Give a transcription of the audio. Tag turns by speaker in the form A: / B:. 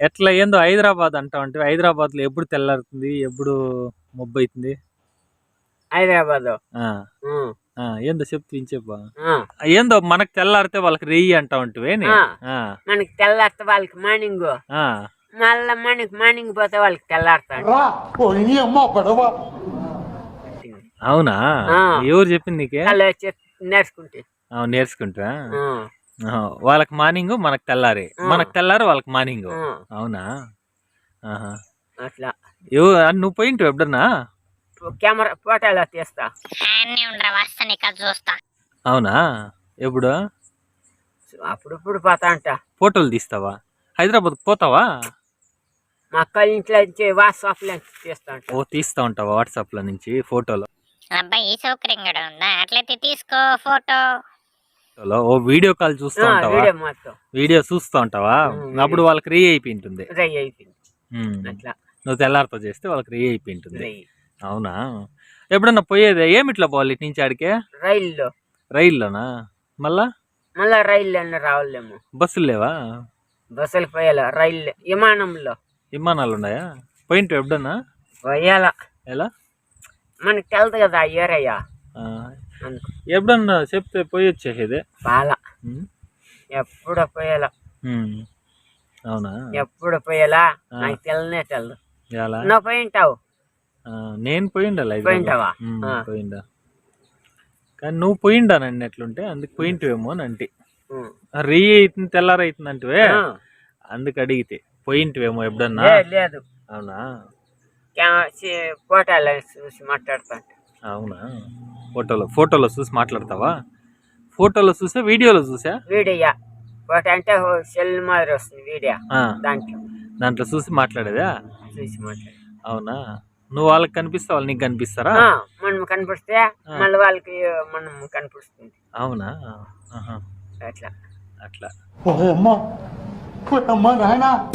A: ఎట్లా ఏందో హైదరాబాద్ అంటావు అంటే హైదరాబాద్లో ఎప్పుడు తెల్లారుతుంది? ఎప్పుడు మబ్బు అవుతుంది
B: హైదరాబాద్
A: ఆ, ఆ, ఏందో చెప్తూ చెప్పా? ఏందో మనకు తెల్లారితే వాళ్ళకి రెయ్యి అంటా ఉంటివే నీ?
B: ఆ.
A: ఆ,
B: మనకి తెల్లారితే వాళ్ళకి మార్నింగ్.
A: ఆ,
B: మళ్ళా మనకి మార్నింగ్ పోతే వాళ్ళకి తెల్లారుతాడు
A: అవునా. ఎవరు చెప్పింది నీకే?
B: నేర్చుకుంటే
A: నేర్చుకుంటా వాళ్ళకి మార్నింగ్ మనకు తెల్లారి. మనకు తెల్లారి వాళ్ళకి మార్నింగ్. అవునా? ఆహా.
B: అట్లా.
A: నువ్వు పోయింటావు ఎప్పుడన్నా?
B: కెమెరా ఫోటోలో తీస్తా.
C: చూస్తా.
A: అవునా? ఎప్పుడు?
B: అప్పుడప్పుడు పోతా అంట.
A: ఫోటోలు తీస్తావా? హైదరాబాద్ పోతావా?
B: మా అక్క ఇంట్లో నుంచి వాట్సాప్లో తీస్తా
A: ఓ తీస్తా ఉంటావా వాట్సాప్లో నుంచి ఫోటోలు?
C: అబ్బాయి ఈ సౌకర్యం కూడా ఉందా? అట్లయితే తీసుకో ఫోటో.
A: ఫోటోలో ఓ వీడియో కాల్ చూస్తూ ఉంటావా?
B: వీడియో
A: చూస్తూ ఉంటావా? అప్పుడు వాళ్ళకి రీ అయిపోయి ఉంటుంది
B: రై అయిపోయింది. అట్లా.
A: నువ్వు తెల్లారితో చేస్తే వాళ్ళకి రీ అయిపోయి ఉంటుంది
B: రై
A: అవునా? ఎప్పుడన్నా పోయేదే? ఏమిట్లా పోవాలి ఇటు నుంచి ఆడికే?
B: రైల్లో.
A: రైల్లోనా? మళ్ళా?
B: మళ్ళా రైల్లోనే రావాలేమో.
A: బస్సులు లేవా?
B: బస్సులు పోయాల. రైలు విమానంలో.
A: విమానాలు ఉన్నాయా? పోయింటావు ఎప్పుడన్నా?
B: పోయాల.
A: ఎలా?
B: మనకి తెలుదు కదా ఏరయ్యా. అందుకు
A: ఎప్పుడన్నా చెప్తే పోయి వచ్చేసేదే.
B: ఎప్పుడు పోయాల.
A: అవునా?
B: ఎప్పుడు పోయాలా. నాకు తెలనే తెలదు.
A: ఎలా?
B: నువ్వు పోయింటావు?
A: ఆ, నేను పోయిండాలి.
B: పోయింటావా?
A: పోయిండా. కానీ నువ్వు పోయిండా నన్ను ఎట్లుంటే అందుకు పోయింటివేమో అని అంటే. రీ అవుతుంది తెల్లారి అవుతుంది అంటివే
B: ఆ.
A: అందుకు అడిగితే పోయింటివేమో ఎప్పుడన్నా?
B: లేదు
A: అవునా?
B: ఫోటోలో చూసి మాట్లాడతా
A: అవునా? ఫోటోలో ఫోటోలో చూసి మాట్లాడతావా? ఫోటోలో చూసా వీడియోలో చూసా?
B: వీడియో. అంటే సెల్ మాదిరి వస్తుంది వీడియో. దాంట్లో.
A: దాంట్లో చూసి మాట్లాడేదా?
B: చూసి మాట్లాడు.
A: అవునా? నువ్వు వాళ్ళకి కనిపిస్తా వాళ్ళు నీకు కనిపిస్తారా?
B: మనం కనిపిస్తే మళ్ళీ వాళ్ళకి మనం కనిపిస్తుంది.
A: అవునా?
B: అట్లా.
A: అట్లా.
D: ఓ అమ్మ. ఓ అమ్మ నాయనా.